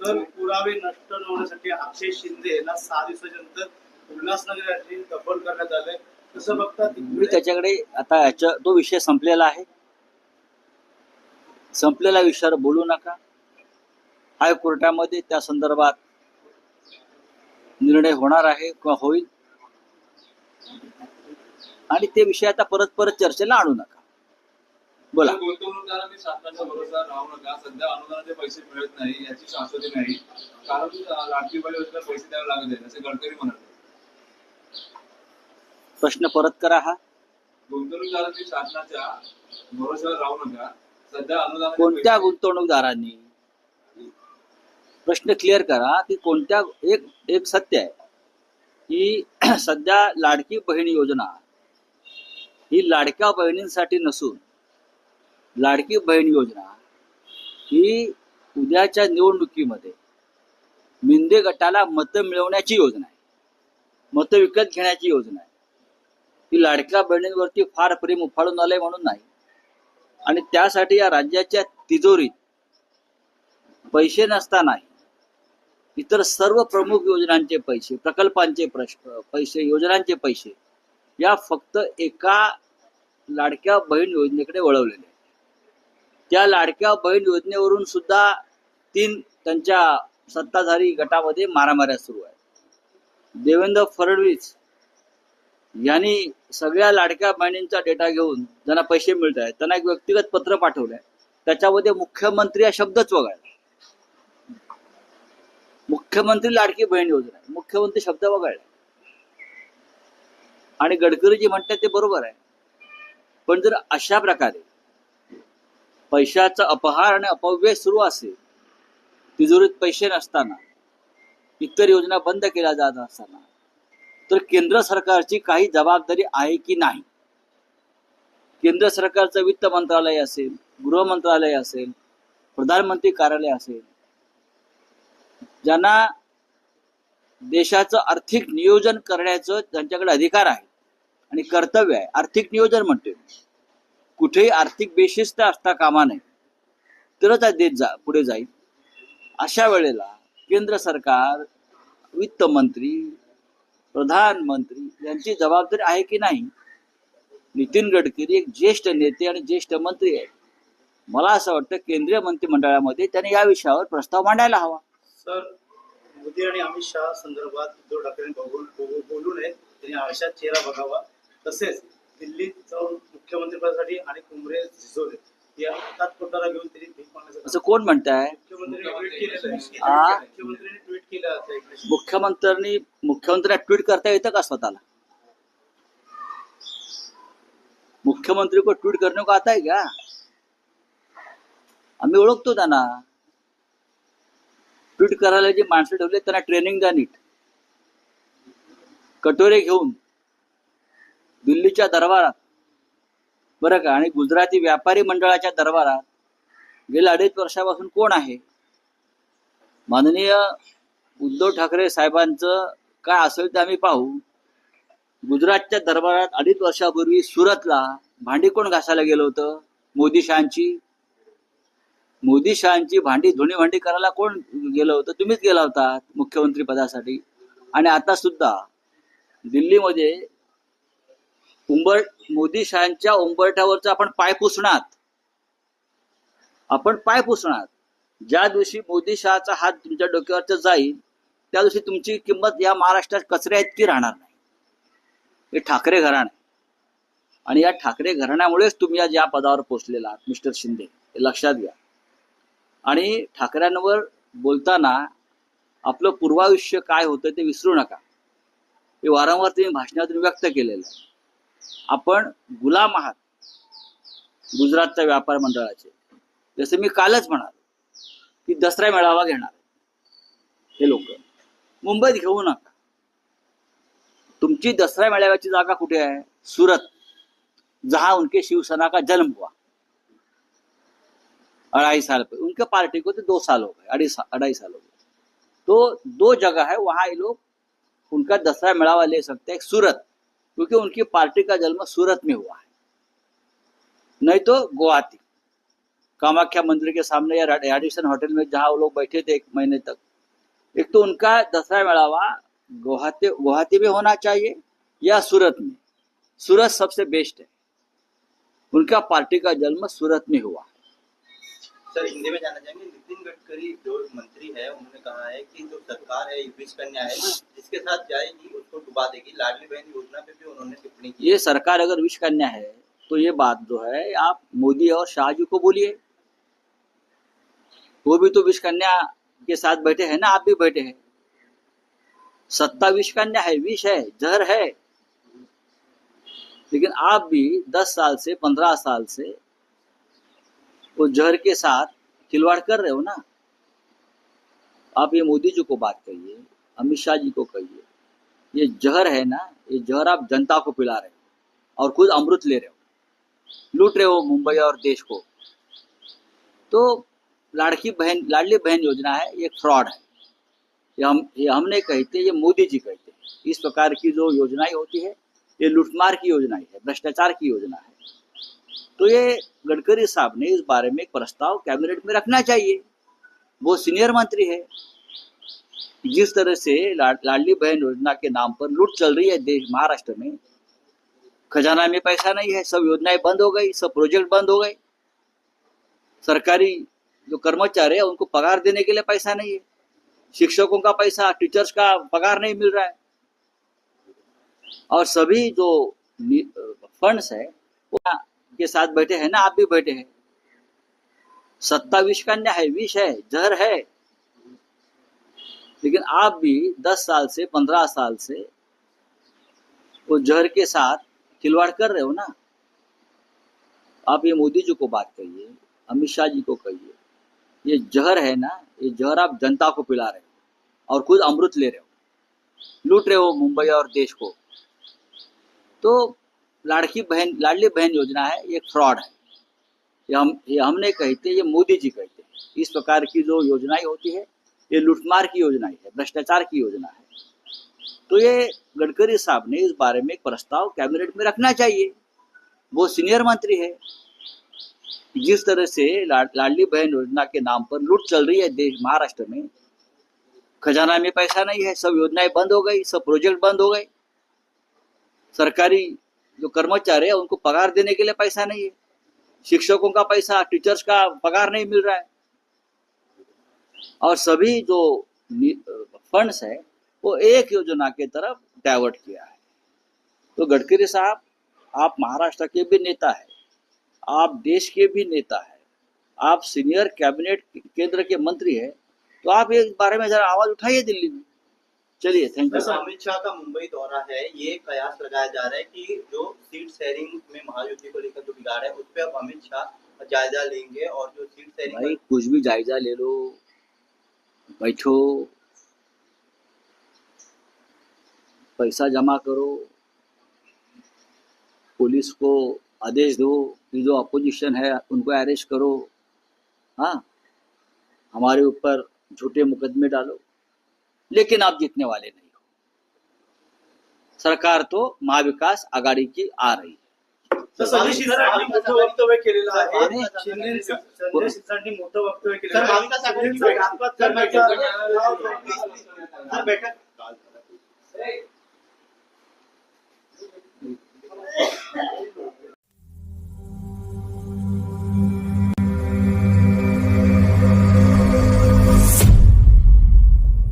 Sir पुरावे नष्ट न होण्यासाठी अक्षय शिंदे यांना सहा दिवसाच्या नंतर उल्हासनगर या ठिकाणी दफन करण्यात आलंय. कसं बघता मी त्याच्याकडे आता याच्या तो विषय संपलेला आहे. संपलेल्या विषयावर बोलू नका. हायकोर्टामध्ये त्या संदर्भात निर्णय होणार आहे किंवा होईल. आणि ते विषय आता परत परत चर्चेला आणू नका. बोला. गुंतवणूकदारांनी शासनाचा भरोसा राहू नका सध्या अनुदानाचे पैसे मिळत नाही याची शाश्वती नाही. कारण लाडकी बहीण योजना पैसे द्यावे लागत आहेत असे गडकरी म्हणाले प्रश्न परत करा हा. गुंतवणूकदारांनी शासनाच्या भरोश्यावर राहू नका सध्या अनुदानाचे कोणत्या गुंतवणूकदारांनी? प्रश्न क्लिअर करा की कोणत्या एक एक सत्य आहे की सध्या लाडकी बहीण योजना ही लाडक्या बहिणींसाठी नसून लाडकी बहीण योजना ही उद्याच्या निवडणुकीमध्ये मिंदे गटाला मतं मिळवण्याची योजना आहे. मतं विकत घेण्याची योजना आहे. ही लाडक्या बहिणींवरती फार प्रेम उफाळून आलंय म्हणून नाही. आणि त्यासाठी या राज्याच्या तिजोरीत पैसे नसतानाही इतर सर्व प्रमुख योजनांचे पैसे प्रकल्पांचे प्रश्न पैसे योजनांचे पैसे या फक्त एका लाडक्या बहीण योजनेकडे वळवलेले आहेत. त्या लाडक्या बहीण योजनेवरून सुद्धा तीन त्यांच्या सत्ताधारी गटामध्ये मारामाऱ्या सुरू आहेत. देवेंद्र फडणवीस यांनी सगळ्या लाडक्या बहिणींचा डेटा घेऊन ज्यांना पैसे मिळत आहेत. त्यांना एक व्यक्तिगत पत्र पाठवलंय. त्याच्यामध्ये मुख्यमंत्री हा शब्दच वगळला. मुख्यमंत्री लाडकी बहीण योजना आहे. मुख्यमंत्री शब्द वगळला. आणि गडकरी जी म्हणतात ते बरोबर आहे. पण जर अशा प्रकारे पैशाचा अपहार आणि अपव्यय सुरू असेल. तिजोरीत पैसे नसताना इतर योजना बंद केल्या जात असताना तर केंद्र सरकारची काही जबाबदारी आहे की नाही? केंद्र सरकारचं वित्त मंत्रालय असेल गृह मंत्रालय असेल प्रधानमंत्री कार्यालय असेल ज्यांना देशाचं आर्थिक नियोजन करण्याचं त्यांच्याकडे अधिकार आहे आणि कर्तव्य आहे आर्थिक नियोजन म्हणतोय. कुठेही आर्थिक बेशिस्त असता कामा नये. तरच हा देश जा पुढे जाईल. अशा वेळेला केंद्र सरकार वित्त मंत्री प्रधानमंत्री यांची जबाबदारी आहे की नाही? नितीन गडकरी एक ज्येष्ठ नेते आणि ज्येष्ठ मंत्री आहेत. मला असं वाटतं केंद्रीय मंत्रिमंडळामध्ये त्याने या विषयावर प्रस्ताव मांडायला हवा. सर मोदी आणि अमित शहा संदर्भात उद्धव ठाकरे बोलू नये. त्यांनी आरशात चेहरा बघावा. तसेच दिल्लीत जाऊन मुख्यमंत्रीपदासाठी आणि कुंभरे झिजवले या हातात पोटाला घेऊन त्यांनी भीक मागण्याचं असं कोण म्हणताय? मुख्यमंत्र्यांनी ट्विट केलेलं आहे आ? मुख्यमंत्र्यांनी ट्विट केलं होतं एकनाथ शिंदे. मुख्यमंत्र्यांनी मुख्यमंत्र्यांना ट्विट करता येतं का स्वतःला? मुख्यमंत्री को ट्वीट करने को आता है क्या? आम्ही ओळखतो त्यांना. ट्विट करायला जी माणसं ठेवली त्यांना ट्रेनिंग द्या नीट. कटोरे घेऊन. दिल्लीच्या दरबारात. बरं का? आणि गुजराती व्यापारी मंडळाच्या दरबारात गेल्या अडीच वर्षापासून कोण आहे? माननीय उद्धव ठाकरे साहेबांचं काय असेल ते आम्ही पाहू. गुजरातच्या दरबारात अडीच वर्षापूर्वी सुरतला भांडी कोण घासायला गेलं होतं? मोदी शहांची. मोदी शहांची भांडी धुणी भांडी करायला कोण गेलं होतं? तुम्हीच गेला होता मुख्यमंत्री पदासाठी. आणि आता सुद्धा दिल्लीमध्ये उंबर मोदी शहांच्या उंबरठ्यावरचा आपण पाय पुसणार. आपण पाय पुसणार. ज्या दिवशी मोदी शहाचा हात तुमच्या डोक्यावरचा जाईल त्या दिवशी तुमची किंमत या महाराष्ट्रात कचऱ्या इतकी राहणार नाही. हे ठाकरे घराणं. आणि या ठाकरे घराण्यामुळेच तुम्ही या ज्या पदावर पोहोचलेला आहात मिस्टर शिंदे. हे लक्षात घ्या. आणि ठाकऱ्यांवर बोलताना आपलं पूर्वायुष्य काय होतं ते विसरू नका. हे वारंवार तुम्ही भाषणातून व्यक्त केलेलं आहे. आपण गुलाम आहात. गुजरातच्या व्यापार मंडळाचे. जसं मी कालच म्हणालो की दसरा मेळावा घेणार हे लोक. मुंबईत घेऊ नका. तुमची दसरा मेळाव्याची जागा कुठे आहे? सुरत. जहा उनके शिवसेना का जन्म हुआ. अढ़ाई साल पे उनके पार्टी को तो दो साल हो गए अढ़ाई अढ़ाई साल हो गए. तो दो जगह है वहां ये लोग उनका दसरा मेळावा ले सकते हैं सूरत. क्योंकि उनकी पार्टी का जन्म सूरत में हुआ है। नहीं तो गुवाहाटी, कामाख्या मंदिर के सामने या रेडिसन होटल में जहाँ वो लोग बैठे थे एक महीने तक। एक तो उनका दसरा मेलावा गुवाहाटी गुवाहाटी में होना चाहिए या सूरत में? सूरत सबसे बेस्ट है। उनका पार्टी का जन्म सूरत में हुआ सर, हिंदी में जाना चाहेंगे? नितिन गडकरी जो मंत्री है, उन्होंने कहा है कि जो सरकार है विश कन्या है जिसके साथ जाएगी, उसको डुबा देगी। लाडली बहन योजना पे भी उन्होंने टिप्पणी की। ये सरकार अगर विश कन्या है तो ये बात जो है, आप मोदी और शाह जी को बोलिए। वो भी तो विश कन्या के साथ बैठे हैं ना, आप भी बैठे हैं। सत्ता विश कन्या है, विष है, जहर है। लेकिन आप भी दस साल से, पंद्रह साल से वो जहर के साथ खिलवाड़ कर रहे हो ना। आप ये मोदी जी को बात कहिए, अमित शाह जी को कहिए, ये जहर है ना, ये जहर आप जनता को पिला रहे हो और खुद अमृत ले रहे हो, लूट रहे हो मुंबई और देश को। तो लाड़की बहन, लाडली बहन योजना है, ये फ्रॉड है। ये हम ये हम नहीं कहते ये मोदी जी कहते इस प्रकार की जो योजनाएँ होती है, ये लूटमार की योजना है, भ्रष्टाचार की योजना है। तो ये गडकरी साहब ने इस बारे में एक प्रस्ताव कैबिनेट में रखना चाहिए। वो सीनियर मंत्री है। जिस तरह से लाडली बहन योजना के नाम पर लूट चल रही है देश, महाराष्ट्र में, खजाना में पैसा नहीं है, सब योजनाएँ बंद हो गई, सब प्रोजेक्ट बंद हो गए। सरकारी जो कर्मचारी है, उनको पगार देने के लिए पैसा नहीं है। शिक्षकों का पैसा टीचर्स का पगार नहीं मिल रहा है। और सभी जो फंड्स है, वो के साथ बैठे हैं ना, आप भी बैठे हैं। सत्ता विष कन्या है, विष है, जहर है। लेकिन आप भी दस साल से, पंद्रह साल से वो जहर के साथ खिलवाड़ कर रहे हो ना। आप ये मोदी जी को बात कहिए, अमित शाह जी को कहिए, ये जहर है ना, ये जहर आप जनता को पिला रहे हो और खुद अमृत ले रहे हो, लूट रहे हो मुंबई और देश को। तो लाड़की बहन, लाडली बहन योजना है, ये फ्रॉड है। ये हम ये हम नहीं कहते ये मोदी जी कहते हैं इस प्रकार की जो योजनाएँ होती है, ये लूटमार की योजना है, भ्रष्टाचार की योजना है। तो ये गडकरी साहब ने इस बारे में एक प्रस्ताव कैबिनेट में रखना चाहिए। वो सीनियर मंत्री है। जिस तरह से लाडली बहन योजना के नाम पर लूट चल रही है देश, महाराष्ट्र में, खजाना में पैसा नहीं है, सब योजनाएँ बंद हो गई, सब प्रोजेक्ट बंद हो गए। सरकारी जो कर्मचारी है, उनको पगार देने के लिए पैसा नहीं है। शिक्षकों का पैसा टीचर्स का पगार नहीं मिल रहा है। और सभी जो फंड्स है, वो एक योजना के तरफ़ डाइवर्ट किया है। तो गडकरी साहब, आप महाराष्ट्र के भी नेता है, आप देश के भी नेता है, आप सीनियर कैबिनेट केंद्र के मंत्री है तो आप इस बारे में जरा आवाज़ उठाइए दिल्ली में। चलिए थैंक यू अमित शाह का मुंबई दौरा है ये कयास लगाया जा रहा है कि जो सीट शेयरिंग में महायुति को लेकर जो बिगाड़ है उस पर अब अमित शाह जायजा लेंगे और जो सीट शेयरिंग भाई कुछ भी जायजा ले लो बैठो पैसा जमा करो पुलिस को आदेश दो कि जो अपोजिशन है उनको अरेस्ट करो। हाँ हमारे ऊपर झूठे मुकदमे डालो। लेकिन आप जीतने वाले नहीं हो सरकार तो महाविकास आघाडी की आ रही है तर मोठं वक्तव्य केलेलं